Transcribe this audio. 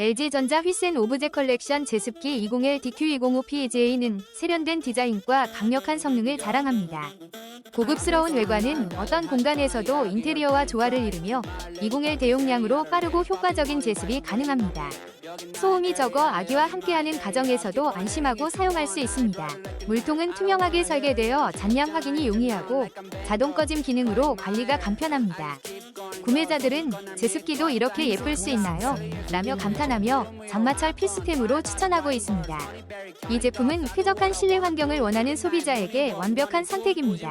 LG전자 휘센 오브제 컬렉션 제습기 201 DQ205 PEJ는 세련된 디자인과 강력한 성능을 자랑합니다. 고급스러운 외관은 어떤 공간에서도 인테리어와 조화를 이루며 201 대용량으로 빠르고 효과적인 제습이 가능합니다. 소음이 적어 아기와 함께하는 가정에서도 안심하고 사용할 수 있습니다. 물통은 투명하게 설계되어 잔량 확인이 용이하고 자동 꺼짐 기능으로 관리가 간편합니다. 구매자들은 제습기도 이렇게 예쁠 수 있나요? 라며 감탄하며 장마철 필수템으로 추천하고 있습니다. 이 제품은 쾌적한 실내 환경을 원하는 소비자에게 완벽한 선택입니다.